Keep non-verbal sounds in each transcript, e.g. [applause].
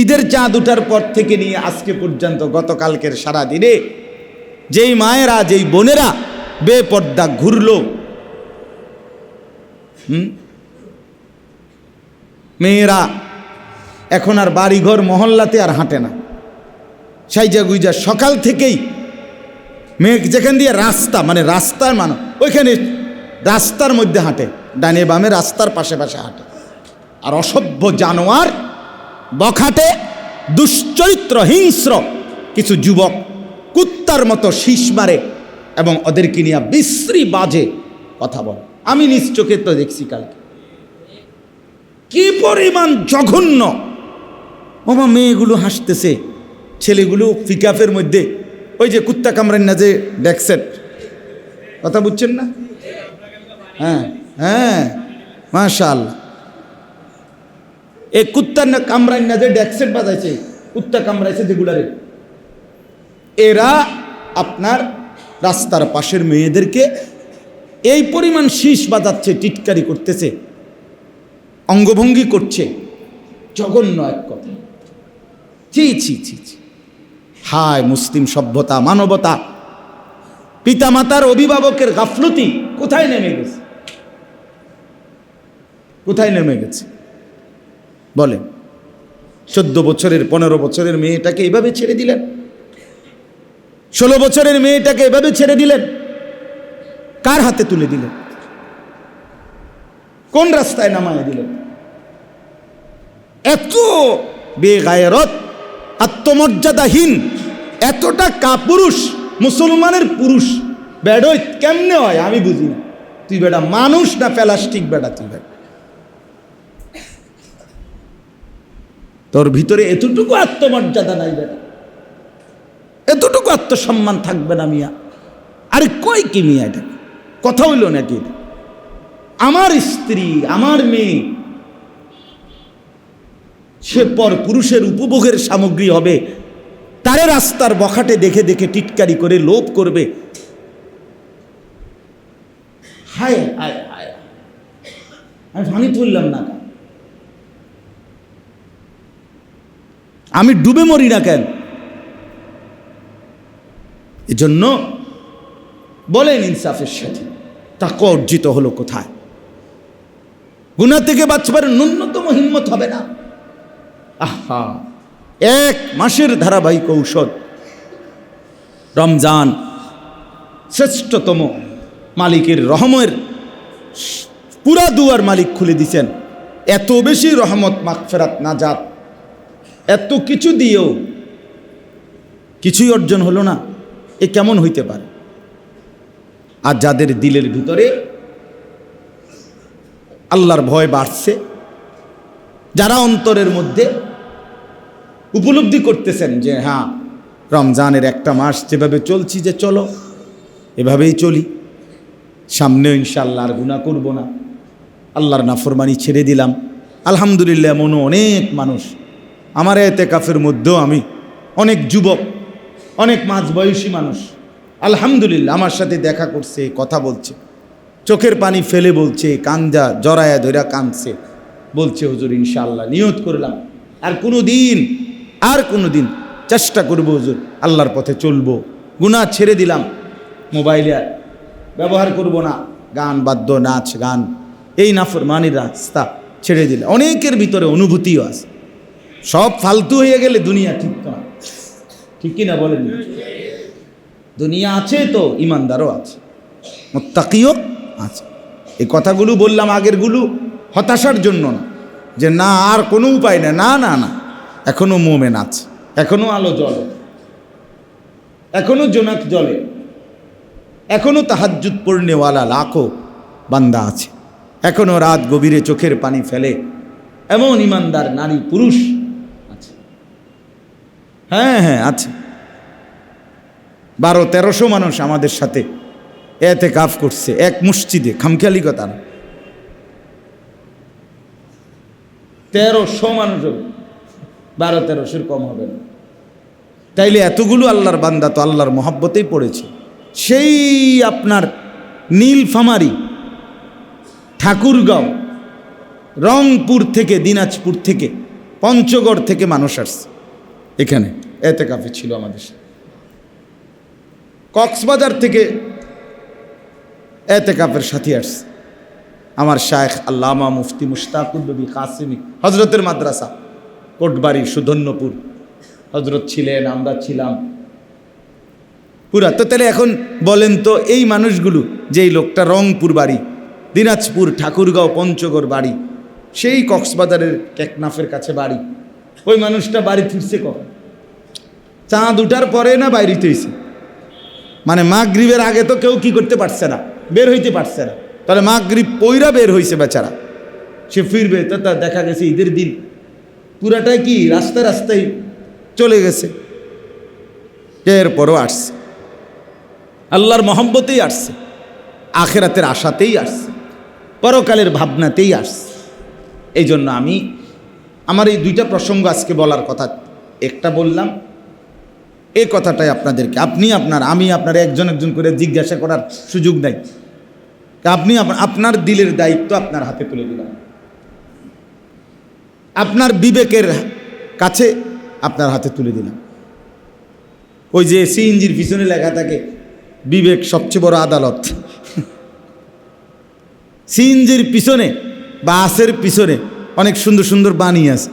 ঈদের চাঁদ উঠার পর থেকে নিয়ে আজকে পর্যন্ত গতকালকের সারা দিনে যেই মায়েরা, যেই বোনেরা বেপর্দা ঘুরলো, হুম? মেয়েরা এখন আর বাড়িঘর, মহল্লাতে আর হাঁটে না। সাইজা গুইজা সকাল থেকেই মেয়ে যেখান দিয়ে রাস্তা মানে রাস্তার মানে ওইখানে রাস্তার মধ্যে হাঁটে, ডানে বামে রাস্তার পাশে পাশে হাঁটে। আর অসভ্য জানোয়ার বখাটে দুশ্চরিত্র হিংস্র কিছু যুবক কুত্তার মতো শীষ মারে এবং ওদেরকে নিয়ে বিশ্রী বাজে কথা বলে। আমি নিজ চোখে তো দেখছি কালকে। কি পরিমাণ জঘন্য। বাবা মেয়েগুলো হাসতেছে। ছেলেগুলো পিকআপের মধ্যে ওই যে কুত্তা কামড়েন না যে ডেকসেট কথা বুঝছেন না? হ্যাঁ হ্যাঁ মাশাল এই কুত্তার না কামড়াইন না যে ডেকসেট বাজাইছে, কুত্তা কামড়াইছে যেগুলারে এরা আপনার রাস্তার পাশের মেয়েদেরকে এই পরিমাণ শীষ বাজাচ্ছে, টিটকারি করতেছে, অঙ্গভঙ্গি করছে, জঘন্য এক কথা। ছি ছি ছি ছি। হায়, মুসলিম সভ্যতা, মানবতা। পিতামাতার অভিভাবকের গাফলতি কোথায় নেমে গেছে? কোথায় নেমে গেছে? বলেন চোদ্দ বছরের, পনেরো বছরের মেয়েটাকে এভাবে ছেড়ে দিলেন? ষোলো বছরের মেয়েটাকে এভাবে ছেড়ে দিলেন? কার হাতে তুলে দিলেন? কোন রাস্তায় নামায় দিলেন? এত বেগায়রত, আত্মমর্যাদাহীন, এতটা কাপুরুষ, মুসলমানের পুরুষ বেডই কেমনে হয় আমি বুঝি তুই বেটা মানুষ না প্লাস্টিক বেটা তুই বেটা? তোর ভিতরে এতটুকু আত্মমর্যাদা নাই বেটা। এতটুকু আত্মসম্মান থাকবে না মিয়া। আরে কই কি মিয়া এটা? কথা হইল নাকি আমার স্ত্রী, আমার মেয়ে, সে পর পুরুষের উপভোগের সামগ্রী হবে। তারে রাস্তার বখাটে দেখে দেখে টিটকারি করে লোভ করবে। হায় হায় হায়। আমি পানি তুললাম না আমি ডুবে মরি না কেন? এজন্য বলেন ইনসাফের সাথে, তাকে অর্জিত হলো কোথায়? গুনা থেকে বাঁচবার ন্যূনতম হিম্মত হবে না। আহা, এক মাসের ধারাবাহিক ঔষধ। রমজান শ্রেষ্ঠতম মালিকের রহমের পুরা দুয়ার মালিক খুলে দিছেন। এত বেশি রহমত মাগফেরাত, নাজাত এত কিছু দিয়েও কিছুই অর্জন হলো না। এ কেমন হইতে পারে? আর যাদের দিলের ভিতরে আল্লাহর ভয় বাড়ছে, যারা অন্তরের মধ্যে উপলব্ধি করতেছেন যে হ্যাঁ রমজানের একটা মাস যেভাবে চলছি যে চলো, এভাবেই চলি। সামনেও ইনশাল্লাহ আর গুণা করব না। আল্লাহর নাফরমানি ছেড়ে দিলাম। আলহামদুলিল্লাহ এমনও অনেক মানুষ আমার এতে কাফের মধ্যেও আমি অনেক যুবক, অনেক মাঝবয়সী মানুষ। আলহামদুলিল্লাহ, আমার সাথে দেখা করছে, কথা বলছে। চোখের পানি ফেলে বলছে, কান্দা জরায়া ধরা কাঁদছে। বলছে, হুজুর, ইনশাআল্লাহ, নিয়ত করলাম। আর কোনো দিন আর কোনো দিন চেষ্টা করব, হুজুর, আল্লাহর পথে চলবো। গুনাহ ছেড়ে দিলাম। মোবাইলে ব্যবহার করব না। গান বাদ্য, নাচ, গান, এই নাফর মানির রাস্তা ছেড়ে দিলে অনেকের ভিতরে অনুভূতিও আছে। সব ফালতু হয়ে গেলে দুনিয়া ঠিক না। ঠিক কিনা বলেন? দুনিয়া আছে তো, ইমানদারও আছে। মোত্তাকিও আছে। এই কথাগুলো বললাম আগেরগুলো হতাশার জন্য না, যে না, আর কোনো উপায় নেই। না না না, এখনও মোমেন আছে, এখনও আলো জ্বলে, এখনও জোনাক জলে এখনও তাহাজ্জুদ পড়নেওয়ালা লাখো বান্দা আছে, এখনও রাত গভীরে চোখের পানি ফেলে, এমন ইমানদার নারী পুরুষ হ্যাঁ হ্যাঁ আছে। বারো, তেরোশো মানুষ আমাদের সাথে এতে কাফ করছে, এক মসজিদে, খামখেয়ালি কথা তেরোশো মানুষ। বারো, তেরোশোর কম হবে না। তাইলে এতগুলো আল্লাহর বান্দা তো আল্লাহর মহাব্বতেই পড়েছে। সেই আপনার নীলফামারি, ঠাকুরগাঁও, রংপুর থেকে, দিনাজপুর থেকে, পঞ্চগড় থেকে মানুষ আসছে এখানে। এতে কাফে ছিল আমাদের কক্সবাজার থেকে এতে কাপের সাথী আসছে। আমার শায়েখ আল্লামা মুফতি মুশতাকুল নবী কাসিমি হজরতের মাদ্রাসা কোটবাড়ি সুধন্যপুর। হজরত ছিলেন, আমরা ছিলাম। পুরা তো তাহলে এখন বলেন তো, এই মানুষগুলো, যেই লোকটা রংপুর বাড়ি, দিনাজপুর ঠাকুরগাঁও পঞ্চগড় বাড়ি, সেই কক্সবাজারের টেকনাফের কাছে বাড়ি, ওই মানুষটা বাড়ি ফিরছে কখন? চাঁদ উঠার পরে না বাইরিতে হয়েছে মানে মাগরিবের আগে তো কেউ কি করতে পারছে না, বের হইতে পারছে না। তাহলে মাগরিব পইরা বের হইছে বেচারা। সে ফিরবে, তো তা দেখা গেছে ঈদের দিন। পুরাটাই কি রাস্তায় রাস্তায় চলে গেছে। এরপরও আসছে। আল্লাহর মহব্বতেই আসছে। আখেরাতের আশাতেই আসছে। পরকালের ভাবনাতেই আসছে। এই জন্য আমি আমার এই দুইটা প্রসঙ্গ আজকে বলার কথা একটা বললাম এই কথাটাই আপনাদেরকে। আপনি আপনার, আমি আপনার, একজন একজন করে জিজ্ঞাসা করার সুযোগ নাই। আপনি আপনার দিলের দায়িত্ব আপনার হাতে তুলে দিলাম। আপনার বিবেকের কাছে আপনার হাতে তুলে দিলাম। ওই যে সিএনজির পিছনে লেখা থাকে, বিবেক সবচেয়ে বড় আদালত। সিএনজির পিছনে, বাসের পিছনে অনেক সুন্দর সুন্দর বাণী আছে।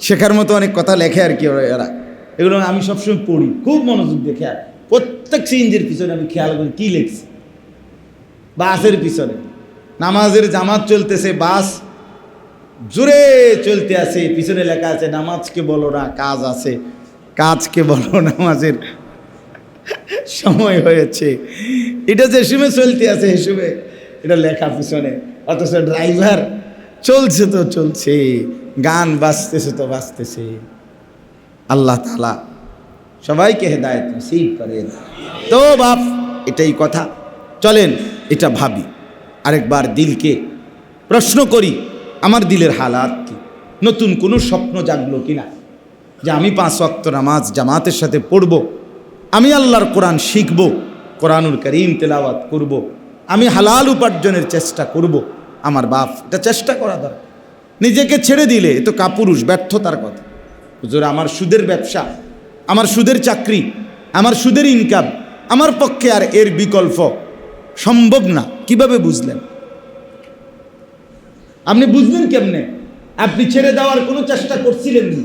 শেখার মতো অনেক কথা লেখে আর কি এরা এগুলো আমি সবসময় পড়ি। খুব মনোযোগ দেখে খেয়াল। প্রত্যেক সিএনজির পিছনে আমি খেয়াল করি কী লিখছি। বাসের পিছনে। নামাজের জামাত চলতেছে, বাস জোরে চলতে আছে। পিছনে লেখা আছে, নামাজকে বলো না, কাজ আছে। কাজকে বলো, [laughs] নামাজের সময় হয়েছে। এটা যে সময় চলতে আছে সময় এটা লেখা পিছনে। অথচ ড্রাইভার, চলছে তো চলছে, গান বাজতেছে তো বাজতেছে। আল্লাহ তালা সবাইকে হেদায়ত নসিব করেন তো বাপ, এটাই কথা। চলেন, এটা ভাবি। আরেকবার দিলকে প্রশ্ন করি, আমার দিলের হালাত কি? নতুন কোনো স্বপ্ন জাগলো কিনা যে আমি পাঁচ ওয়াক্ত নামাজ জামাতের সাথে পড়ব, আমি আল্লাহর কোরআন শিখব, কোরআনুল করিম তেলাওয়াত করব। আমি হালাল উপার্জনের চেষ্টা করব। আমার বাপ, এটা চেষ্টা করা দরকার। নিজেকে ছেড়ে দিলে এ তো কাপুরুষ, ব্যর্থতার কথা। হুজুর, আমার সুদের ব্যবসা, আমার সুদের চাকরি, আমার সুদের ইনকাম আমার পক্ষে আর এর বিকল্প সম্ভব না। কীভাবে বুঝলেন? আপনি বুঝলেন কেমনে? আপনি ছেড়ে দেওয়ার কোনো চেষ্টা করছিলেন নি?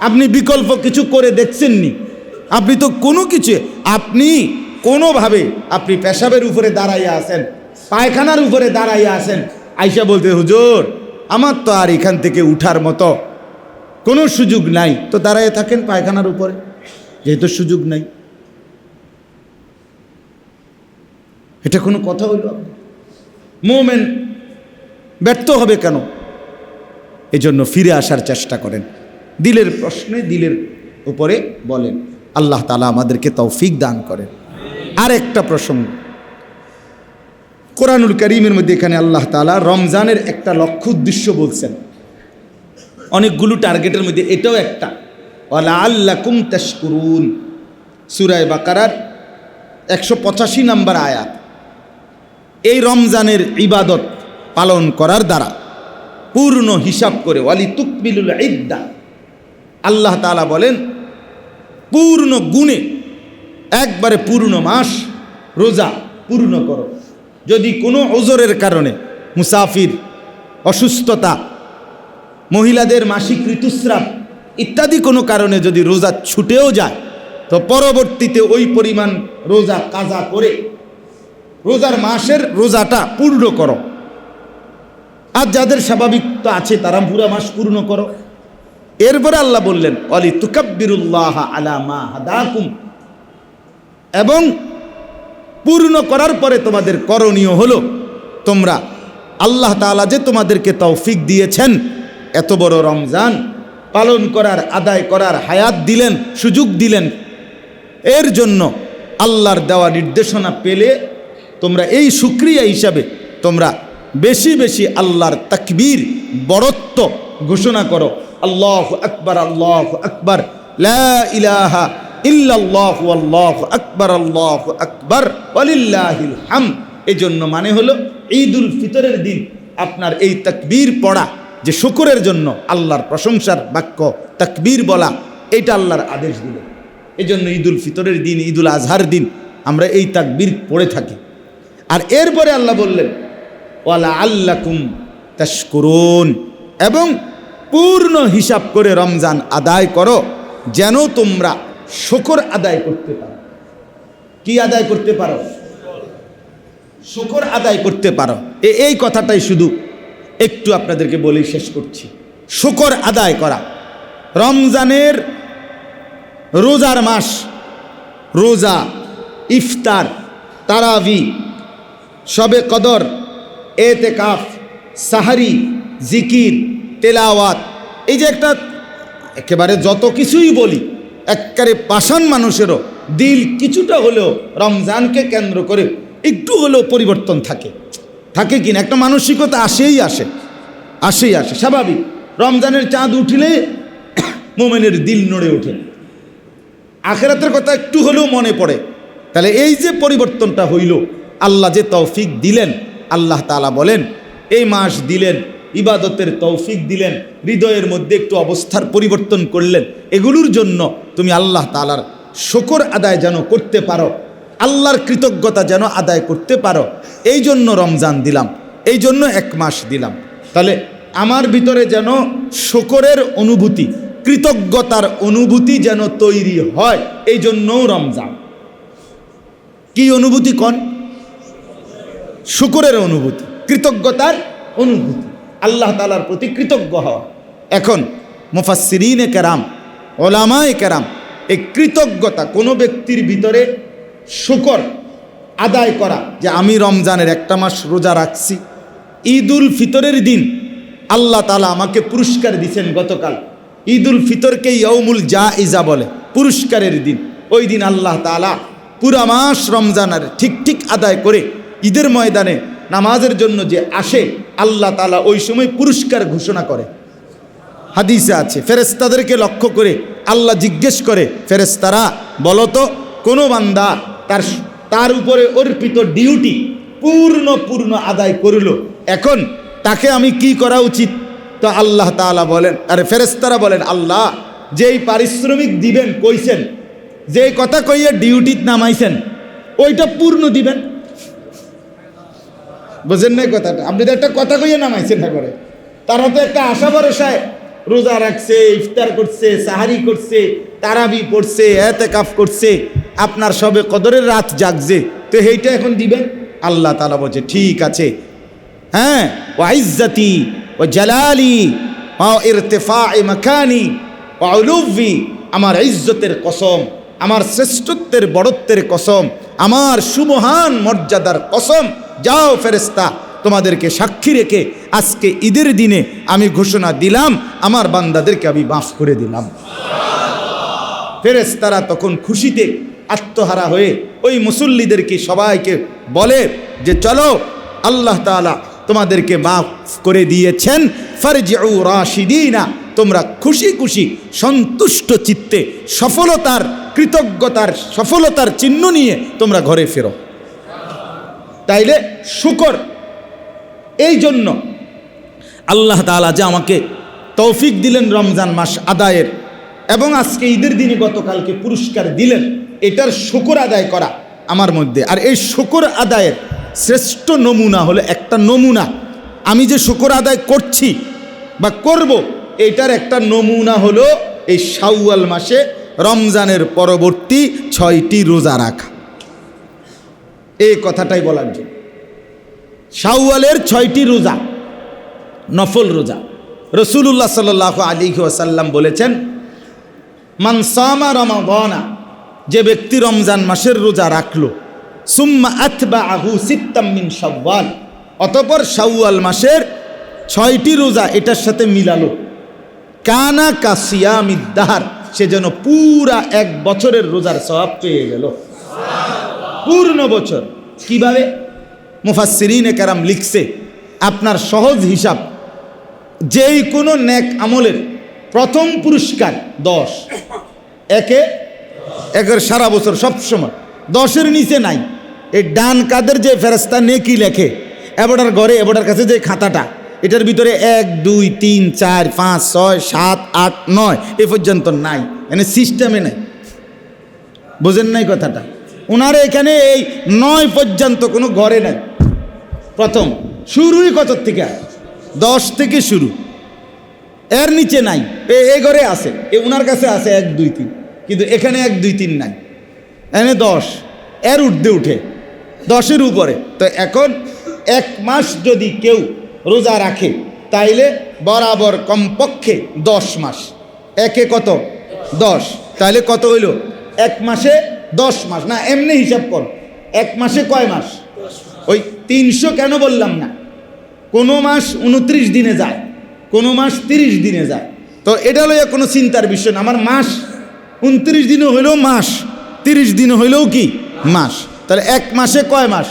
আপনি বিকল্প কিছু করে দেখছেননি আপনি তো কোনো কিছু, আপনি কোনোভাবে আপনি পেশাবের উপরে দাঁড়াইয়া আছেন, পায়খানার উপরে দাঁড়াইয়া আছেন। আইসা বলতে, হুজুর, আমার তো আর এখান থেকে উঠার মতো কোনো সুযোগ নাই। তো দাঁড়াইয়ে থাকেন পায়খানার উপরে। যেহেতু সুযোগ নাই। এটা কোনো কথা হইল? মোমেন ব্যর্থ হবে কেন? এজন্য ফিরে আসার চেষ্টা করেন। দিলের প্রশ্নে দিলের উপরে বলেন, আল্লাহ তালা আমাদেরকে তৌফিক দান করেন। আর একটা প্রসঙ্গ। কোরআনুল করিমের মধ্যে এখানে আল্লাহ তালা রমজানের একটা লক্ষ্য উদ্দেশ্য বলছেন। অনেকগুলো টার্গেটের মধ্যে এটাও একটা। ওয়ালা আল্লাকুম তাশকুরুন। সুরায় বাকারার একশো পঁচাশি নাম্বার আয়াত। এই রমজানের ইবাদত পালন করার দ্বারা পূর্ণ হিসাব করে ওয়ালি তুকবিলুল ইদ্দা। আল্লাহ তাআলা বলেন, পূর্ণ গুণে একবারে পূর্ণ মাস রোজা পূর্ণ করো। যদি কোনো ওজরের কারণে মুসাফির অসুস্থতা মহিলাদের মাসিক ঋতুস্রাব ইত্যাদি কোনো কারণে যদি রোজা ছুটেও যায়, তো পরবর্তীতে ওই পরিমাণ রোজা কাজা করে রোজার মাসের রোজাটা পূর্ণ করো। আর যাদের স্বাভাবিক তো আছে, তারা পুরা মাস পূর্ণ করো। এরপরে আল্লাহ বললেন, অলি তুকাব্বিরুল্লাহ আলা মা হাদাকুম। এবং পূর্ণ করার পরে তোমাদের করণীয় হলো, তোমরা আল্লাহ তাআলা যে তোমাদেরকে তৌফিক দিয়েছেন এত বড় রমজান পালন করার, আদায় করার হায়াত দিলেন, সুযোগ দিলেন। এর জন্য আল্লাহর দেওয়া নির্দেশনা পেলে তোমরা এই সুক্রিয়া হিসাবে তোমরা বেশি বেশি আল্লাহর তাকবীর বড়ত্ব ঘোষণা করো। আল্লাহ আকবার আল্লাহ আকবার ইলাহা ইল্লাল্লাহু, আল্লাহু আকবার আল্লাহু আকবার, ওয়ালিল্লাহিল হাম এই জন্য মানে হলো ঈদুল ফিতরের দিন আপনার এই তাকবীর পড়া। যে শুকুরের জন্য আল্লাহর প্রশংসার বাক্য, তাকবীর বলা, এটা আল্লাহর আদেশ দিল। এই জন্য ঈদুল ফিতরের দিন, ঈদুল আজহার দিন আমরা এই তাকবীর পড়ে থাকি। আর এরপরে আল্লাহ বললেন, ওয়ালা আল্লাকুম তাশকুরুন এবং পূর্ণ হিসাব করে রমজান আদায় করো, যেন তোমরা শকর আদায় করতে পারো। কি আদায় করতে পারো? শকর আদায় করতে পারো। এই কথাটাই শুধু একটু আপনাদেরকে বলেই শেষ করছি। শকর আদায় করা। রমজানের রোজার মাস, রোজা, ইফতার, তারাবি শবে কদর, এতেকাফ, সাহারি, জিকির, তেলাওয়াত, এই যে একটা একেবারে যত কিছুই বলি, একবারে পাষাণ মানুষেরও দিল কিছুটা হলেও রমজানকে কেন্দ্র করে একটু হলেও পরিবর্তন থাকে। থাকে কিনা? একটা মানসিকতা আসেই আসে আসেই আসে। স্বাভাবিক। রমজানের চাঁদ উঠিলে [coughs] মোমেনের দিল নড়ে ওঠে। আখেরাতের কথা একটু হলেও মনে পড়ে। তাহলে এই যে পরিবর্তনটা হইল, আল্লাহ যে তৌফিক দিলেন, আল্লাহ তালা বলেন, এই মাস দিলেন, ইবাদতের তৌফিক দিলেন, হৃদয়ের মধ্যে একটু অবস্থার পরিবর্তন করলেন, এগুলোর জন্য তুমি আল্লাহ তালার শকর আদায় যেন করতে পারো। আল্লাহর কৃতজ্ঞতা যেন আদায় করতে পারো। এই জন্য রমজান দিলাম, এই জন্য এক মাস দিলাম। তাহলে আমার ভিতরে যেন শকরের অনুভূতি, কৃতজ্ঞতার অনুভূতি যেন তৈরি হয়, এই জন্যও রমজান। কি অনুভূতি কন? শুকুরের অনুভূতি, কৃতজ্ঞতার অনুভূতি। আল্লাহ তালার প্রতি কৃতজ্ঞ হওয়া। এখন মুফাসিরিনে কেরাম, ওলামায় কেরাম, এই কৃতজ্ঞতা কোনো ব্যক্তির ভিতরে শুকর আদায় করা যে আমি রমজানের একটা মাস রোজা রাখছি। ঈদুল ফিতরের দিন আল্লাহ তালা আমাকে পুরস্কার দিছেন গতকাল। ঈদুল ফিতরকে ইয়ৌমুল জা ইজা বলে, পুরস্কারের দিন। ওই দিন আল্লাহ তালা পুরা মাস রমজানের ঠিক ঠিক আদায় করে ঈদের ময়দানে নামাজের জন্য যে আসে, আল্লাহ তালা ওই সময় পুরস্কার ঘোষণা করে। হাদিসে আছে ফেরেস্তাদেরকে লক্ষ্য করে আল্লাহ জিজ্ঞেস করে ফেরেস্তারা বলতো কোনো বান্দা তার তার উপরে অর্পিত ডিউটি পূর্ণ পূর্ণ আদায় করিল। এখন তাকে আমি কি করা উচিত? তো আল্লাহ তাআলা বলেন, আরে ফেরেস্তারা বলেন, আল্লাহ, যেই পারিশ্রমিক দিবেন কইছেন, যেই কথা কইয়া ডিউটিত নামাইছেন, ওইটা পূর্ণ দিবেন। বোঝেন নাই কথাটা? আপনি তো একটা কথা কইয়া নামাইছেন না করে তারা তো একটা আশা ভরসায় রোজা রাখছে, ইফতার করছে, সাহারি করছে, তারাবি পড়ছে এতে কাফ করছে। আপনার সবে কদরের রাত জাগছে। তো এইটা এখন দিবেন? আল্লাহ তালা বলছে, ঠিক আছে। হ্যাঁ? ও ইজ্জতি ও জালালি ও ইরতেফা এ মাখানি ও আউলুভি আমার ইজ্জতের কসম, আমার শ্রেষ্ঠত্বের বড়ত্বের কসম, আমার সুমহান মর্যাদার কসম, যাও ফেরেস্তা তোমাদেরকে সাক্ষী রেখে আজকে ঈদের দিনে আমি ঘোষণা দিলাম, আমার বান্দাদেরকে আমি মাফ করে দিলাম। ফেরেস্তারা তখন খুশিতে আত্মহারা হয়ে ওই মুসল্লিদেরকে সবাইকে বলে যে, চলো, আল্লাহ তাআলা তোমাদেরকে মাফ করে দিয়েছেন। ফারজিউ রাশিদিনা, তোমরা খুশি খুশি সন্তুষ্ট চিত্তে সফলতার, কৃতজ্ঞতার, সফলতার চিহ্ন নিয়ে তোমরা ঘরে ফেরো। তাইলে শুকর। এই জন্য আল্লাহ তাআলা যে আমাকে তৌফিক দিলেন রমজান মাস আদায়ের এবং আজকে ঈদের দিনে গতকালকে পুরস্কার দিলেন। এটার শুকর আদায় করা আমার মধ্যে। আর এই শুকর আদায়ের শ্রেষ্ঠ নমুনা হলো একটা নমুনা। আমি যে শুকর আদায় করছি বা করব, এটার একটা নমুনা হলো এই শাওয়াল মাসে রমজানের পরবর্তী ছয়টি রোজা রাখা। এই কথাটাই বলার জন্য। শাওয়ালের ছয়টি রোজা, নফল রোজা। রসুল্লাহ সাল আলী ওয়াসাল্লাম বলেছেন মানসামা রমাবনা যে ব্যক্তি রমজান মাসের রোজা রাখল, সুম্মা আথবা আহু সিত্তাম্মিন সব্বাল অতপর শাওয়াল মাসের ছয়টি রোজা এটার সাথে মিলালো। কানা কাসিয়ামিদ্দাহার সে যেন পুরা এক বছরের রোজার সবাব পেয়ে গেল। পূর্ণ বছর। কীভাবে? মুফাসসিরিনে কারাম লিখছে, আপনার সহজ হিসাব, যেই কোনো নেক আমলের প্রথম পুরস্কার দশ। একে একের সারা বছর সব সময়। দশের নিচে নাই। এই ডান কাদের যে ফেরস্তা নেকি লেখে এবটার ঘরে এবটার কাছে যে খাতাটা, এটার ভিতরে এক, দুই, তিন, চার, পাঁচ, ছয়, সাত, আট, নয়, এ পর্যন্ত নাই। মানে সিস্টেমে নাই। বোঝেন নাই কথাটা? ওনারা এখানে এই নয় পর্যন্ত কোনো ঘরে নাই। প্রথম, শুরুই কত থেকে? দশ থেকে শুরু। এর নিচে নাই। এ ঘরে আছে। এ ওনার কাছে আছে এক, দুই, তিন। কিন্তু এখানে এক, দুই, তিন নাই। এনে দশ। এর উর্ধে উঠে। দশের উপরে। তো এখন এক মাস যদি কেউ রোজা রাখে, তাইলে বরাবর কমপক্ষে দশ মাস। একে কত? দশ। তাইলে কত হইল? এক মাসে দশ মাস। না, এমনি হিসাব কর। এক মাসে কয় মাস? ওই তিনশো কেন বললাম না? কোনো মাস উনত্রিশ দিনে যায়, কোনো মাস তিরিশ দিনে যায়। তো এটা লইয়া কোনো চিন্তার বিষয় না। আমার মাস উনত্রিশ দিনে হইলেও মাস, তিরিশ দিনে হইলেও কি? মাস। তাহলে এক মাসে কয় মাস?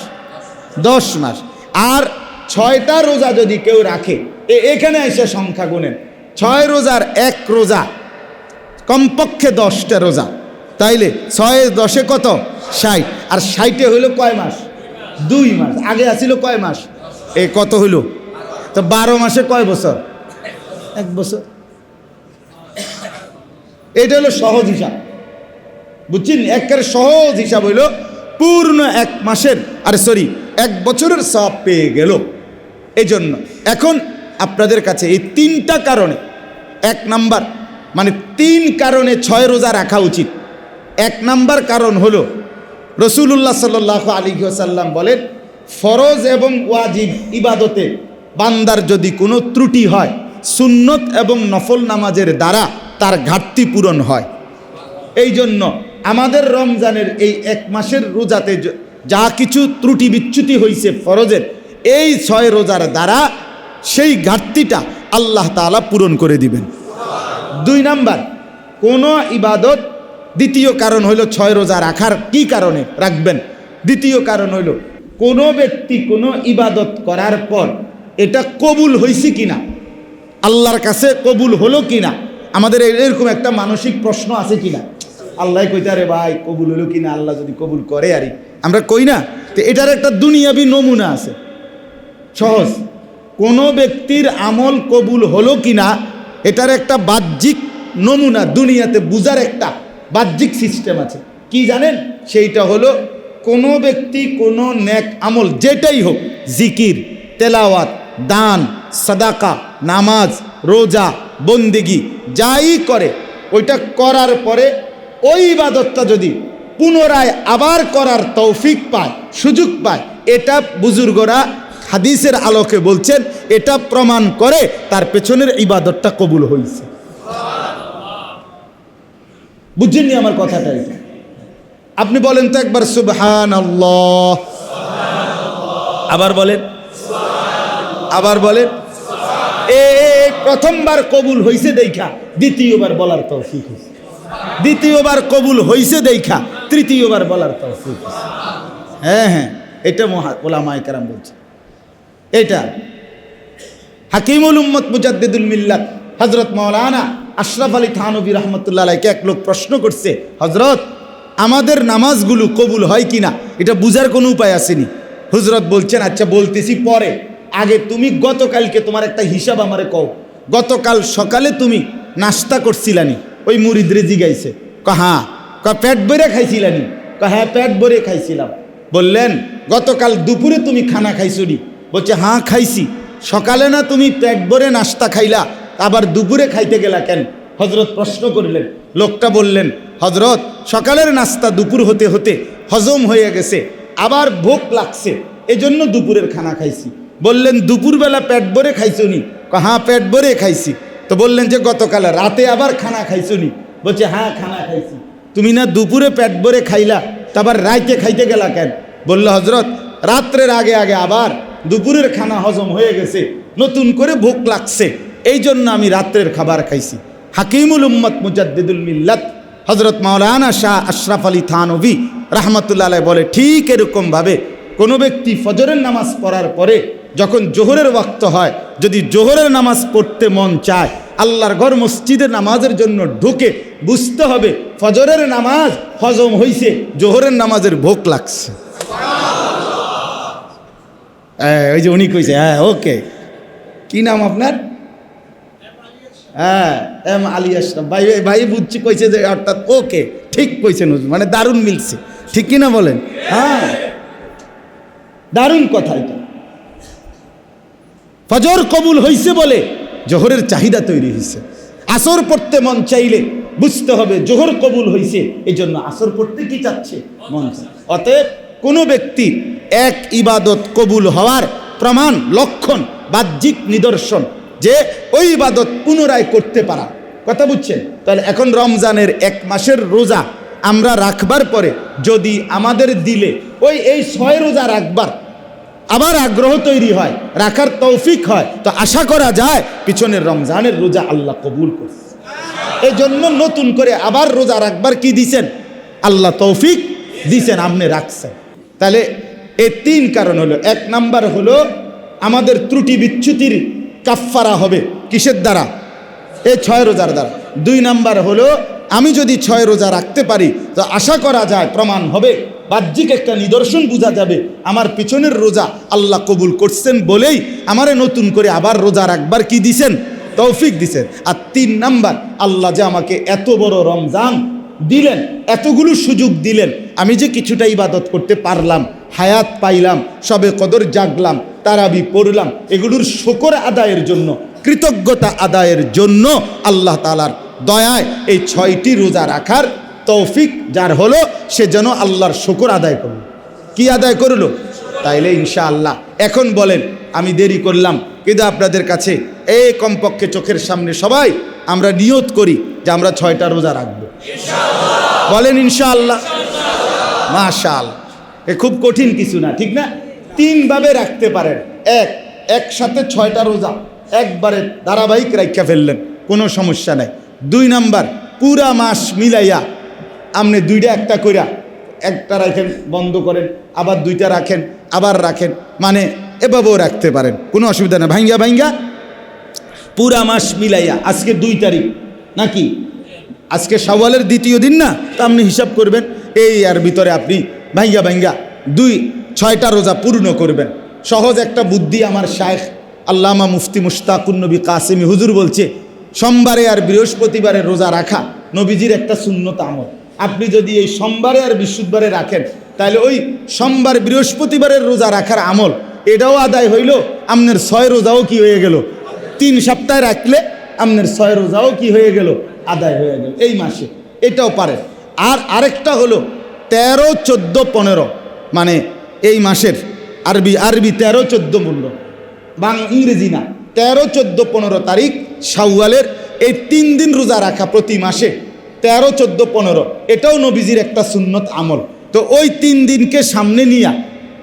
দশ মাস। আর ছয়টা রোজা যদি কেউ রাখে এখানে এসে সংখ্যা গুনেন। ছয় রোজার এক রোজা, কমপক্ষে দশটা রোজা। তাইলে ছয় দশে কত? ষাট। আর ষাটে হইল কয় মাস? দুই মাস। আগে আসিল কয় মাস? এ কত হইল? তো বারো মাসে কয় বছর? এক বছর। এটা হলো সহজ হিসাব। বুঝছেন? একের সহজ হিসাব হইল, পূর্ণ এক মাসের, আরে সরি এক বছরের সব পেয়ে গেল। এই জন্য এখন আপনাদের কাছে এই তিনটা কারণে, এক নাম্বার মানে তিন কারণে ছয় রোজা রাখা উচিত। এক নাম্বার কারণ হলো রসুল্লাহ সাল্লাহ আলী সাল্লাম বলেন, ফরজ এবং ওয়াজিব ইবাদতে বান্দার যদি কোনো ত্রুটি হয়, সুন্নত এবং নফল নামাজের দ্বারা তার ঘাটতি পূরণ হয়। এই জন্য আমাদের রমজানের এই এক মাসের রোজাতে যা কিছু ত্রুটি বিচ্যুতি হয়েছে ফরজের, এই ছয় রোজার দ্বারা সেই ঘাটতিটা আল্লাহ তাআলা পূরণ করে দিবেন। দুই নাম্বার, কোনো ইবাদত দ্বিতীয় কারণ হইল ছয় রোজা রাখার কি কারণে রাখবেন? দ্বিতীয় কারণ হইল, কোনো ব্যক্তি কোনো ইবাদত করার পর এটা কবুল হয়েছে কিনা? আল্লাহর কাছে কবুল হলো কিনা? আমাদের এরকম একটা মানসিক প্রশ্ন আছে কিনা? আল্লাহ কইতে আরে ভাই, কবুল হলো কিনা? আল্লাহ যদি কবুল করে আরে আমরা কই না? তো এটার একটা দুনিয়াবি নমুনা আছে। সহজ। কোনো ব্যক্তির আমল কবুল হলো কিনা, এটার একটা বাহ্যিক নমুনা, দুনিয়াতে বুঝার একটা বাহ্যিক সিস্টেম আছে। কি জানেন? সেইটা হলো, কোনো ব্যক্তি কোনো নেক আমল যেটাই হোক, জিকির, তেলাওয়াত, দান, সাদাকা, নামাজ, রোজা, বন্দেগি যাই করে, ওইটা করার পরে ওই ইবাদতটা যদি পুনরায় আবার করার তৌফিক পায়, সুযোগ পায়, এটা বুজুর্গরা হাদিসের আলোকে বলছেন, এটা প্রমাণ করে তার পেছনের ইবাদতটা কবুল হয়েছে বুঝছেননি আমার কথাটা এটা? আপনি বলেন তো একবার সুবহান আবার বলেন? আবার বলেন? এ প্রথমবার কবুল হইছে দেখা, দ্বিতীয়বার বলার তৌফিক হইছে। দ্বিতীয়বার কবুল হইছে দেখা, তৃতীয়বার বলার তৌফিক হইছে। হ্যাঁ হ্যাঁ এটা মহা ওলামায় কারাম বলছে। এটা হাকিমুল উম্মত মুজাদ্দিদুল মিল্লাত হজরত মৌলানা আশরাফ আলী থানবী রহমতুল্লাহ আলাইকে এক লোক প্রশ্ন করছে হজরত আমাদের নামাজগুলো কবুল হয় কিনা? এটা বুঝার কোনো উপায় আসেনি। হজরত বলছেন আচ্ছা বলতেছি পরে। আগে তুমি গতকালকে তোমার একটা হিসাব আমারে কও। গতকাল সকালে তুমি নাস্তা করছিলানি। ওই মুরিদরে জিগাইছে ক হ্যাঁ ক পেট ভরে খাইছিলানি। ক হ্যাঁ পেট ভরে খাইছিলাম। বললেন গতকাল দুপুরে তুমি খানা খাইছো নি বলছে হ্যাঁ খাইছি। সকালে না তুমি পেট ভরে নাস্তা খাইলা আবার দুপুরে খাইতে গেলা কেন? হজরত প্রশ্ন করলেন। লোকটা বললেন হজরত সকালের নাস্তা দুপুর হতে হতে হজম হয়ে গেছে আবার ভোক লাগছে এজন্য দুপুরের খানা খাইছি। বললেন দুপুরবেলা পেট ভরে খাইছো নি ক, হ্যাঁ পেট ভরে খাইছি। তো বললেন যে, গতকাল রাতে আবার খানা খাইছো নি? বলছে হ্যাঁ খানা খাইছি। তুমি না দুপুরে পেট ভরে খাইলা তারপর রাইতে খাইতে গেলা কেন? বলল হজরত রাত্রের আগে আগে আবার দুপুরের খানা হজম হয়ে গেছে, নতুন করে ভোক লাগছে এই জন্য আমি রাত্রের খাবার খাইছি। হাকিমুল উম্মত মুজাদ্দিদুল মিল্লাত হজরত মাওলানা শাহ আশরাফ আলী থানবী রাহমাতুল্লাহ বলে, ঠিক এরকমভাবে কোনো ব্যক্তি ফজরের নামাজ পড়ার পরে যখন জোহরের ওয়াক্ত হয় যদি জোহরের নামাজ পড়তে মন চায় আল্লাহর ঘর মসজিদের নামাজের জন্য ঢুকে বুঝতে হবে ফজরের নামাজ হজম হইছে জোহরের নামাজের ভোগ লাগছে। হ্যাঁ, ওই যে উনি কইছে হ্যাঁ ওকে। কি নাম আপনার? হ্যাঁ এম আলী আশরাফ। ভাই ভাই বুঝছি কইছে যে অর্থাৎ ওকে। ঠিক কইছেন মানে দারুণ মিলছে। ঠিক কিনা বলেন? হ্যাঁ। দারুণ কথা এটা। ফজর কবুল হইছে বলে জোহরের চাহিদা তৈরি হয়েছে আসর পড়তে মন চাইলে বুঝতে হবে জোহর কবুল হইছে এই জন্য আসর পড়তে কি চাচ্ছে? মন অতএব কোনো ব্যক্তি এক ইবাদত কবুল হওয়ার প্রমাণ, লক্ষণ, বাহ্যিক নিদর্শন যে ওই ইবাদত পুনরায় করতে পারা। কথা বুঝছেন? তাহলে এখন রমজানের এক মাসের রোজা আমরা রাখবার পরে যদি আমাদের দিলে ওই এই ছয় রোজা রাখবার আবার আগ্রহ তৈরি হয়, রাখার তৌফিক হয়। তো আশা করা যায়, পিছনের রমজানের রোজা আল্লাহ কবুল করছে। এই জন্য নতুন করে আবার রোজা রাখবার কি দিছেন? আল্লাহ তৌফিক দিছেন আপনি রাখছেন। তাহলে এই তিন কারণ হলো, এক নাম্বার হলো, আমাদের ত্রুটি বিচ্যুতির কাফফারা হবে কিসের দ্বারা? এই ছয় রোজার দ্বারা। দুই নাম্বার হলো, আমি যদি ছয় রোজা রাখতে পারি, তো আশা করা যায় প্রমাণ হবে। বাহ্যিক একটা নিদর্শন বোঝা যাবে। আমার পিছনের রোজা আল্লাহ কবুল করছেন বলেই আমারে নতুন করে আবার রোজা রাখবার কি দিছেন? তৌফিক দিছেন। আর তিন নাম্বার, আল্লাহ যে আমাকে এত বড় রমজান দিলেন, এতগুলো সুযোগ দিলেন, আমি যে কিছুটা ইবাদত করতে পারলাম, হায়াত পাইলাম, সবে কদর জাগলাম, তারাবি পড়লাম, এগুলোর শকর আদায়ের জন্য, কৃতজ্ঞতা আদায়ের জন্য আল্লাহ তালার দয়ায় এই ছয়টি রোজা রাখার তৌফিক যার হলো সে যেন আল্লাহর শকর আদায় করল। কি আদায় করল? তাইলে ইনশা আল্লাহ এখন বলেন আমি দেরি করলাম। কিন্তু আপনাদের কাছে এই কমপক্ষে চোখের সামনে সবাই আমরা নিয়ত করি যে আমরা ছয়টা রোজা রাখব। বলেন ইনশা আল্লাহ মাশাল এ খুব কঠিন কিছু না ঠিক না? তিনভাবে রাখতে পারেন। এক একসাথে ছয়টা রোজা। একবারে ধারাবাহিক রাখা ফেললেন। কোনো সমস্যা নাই। দুই নাম্বার পুরা মাস মিলাইয়া আপনি দুইটা একটা কইরা, একটা রাখেন, বন্ধ করেন, আবার দুইটা রাখেন, আবার রাখেন মানে এভাবেও রাখতে পারেন, কোনো অসুবিধা নেই ভাইঙ্গা ভাইঙ্গা, পুরা মাস মিলাইয়া, আজকে দুই তারিখ, নাকি? আজকে সওয়ালের দ্বিতীয় দিন না? তা আপনি হিসাব করবেন, এই আর ভিতরে আপনি ভাইঙ্গা ভাইঙ্গা, দুই, ছয়টা রোজা পূর্ণ করবেন। সহজ একটা বুদ্ধি আমার শায়েখ আল্লামা মুফতি মুশতাকুন নবী কাসেমি হুজুর বলছে, সোমবারে আর বৃহস্পতিবারে রোজা রাখা নবীজির একটা শূন্যতা আমল। আপনি যদি এই সোমবারে আর বৃহস্পতিবারে রাখেন, তাহলে ওই সোমবার বৃহস্পতিবারের রোজা রাখার আমল, এটাও আদায় হইল আপনার ছয় রোজাও কি হয়ে গেল? তিন সপ্তাহ রাখলে আপনার ছয় রোজাও কি হয়ে গেল? আদায় হয়ে গেল, এই মাসে, এটাও পারে আর আরেকটা হলো তেরো, চোদ্দ, পনেরো মানে এই মাসের আরবি আরবি তেরো, চোদ্দ মূল্য, বাং ইংরেজি না, তেরো, চোদ্দ, পনেরো তারিখ শাওয়ালের এই তিন দিন রোজা রাখা প্রতি মাসে তেরো, চোদ্দ, পনেরো। এটাও নবীজির একটা সুন্নত আমল। তো ওই তিন দিনকে সামনে নিয়া,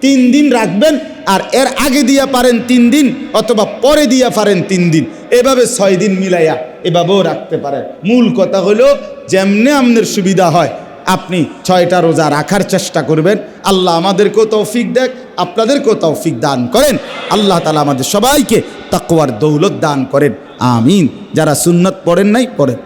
তিন দিন রাখবেন, আর এর আগে দিয়া পারেন তিন দিন, অথবা পরে দিয়া পারেন তিন দিন। এভাবে ছয় দিন মিলাইয়া এভাবেও রাখতে পারেন। মূল কথা হলো, যেমনে আপনার সুবিধা হয়, আপনি ছয়টা রোজা রাখার চেষ্টা করবেন। আল্লাহ আমাদেরকেও তৌফিক দেখ, আপনাদেরকেও তৌফিক দান করেন। আল্লাহ তালা আমাদের সবাইকে তাকওয়ার দৌলত দান করেন। আমিন। যারা সুন্নত পড়েন নাই, পড়েন।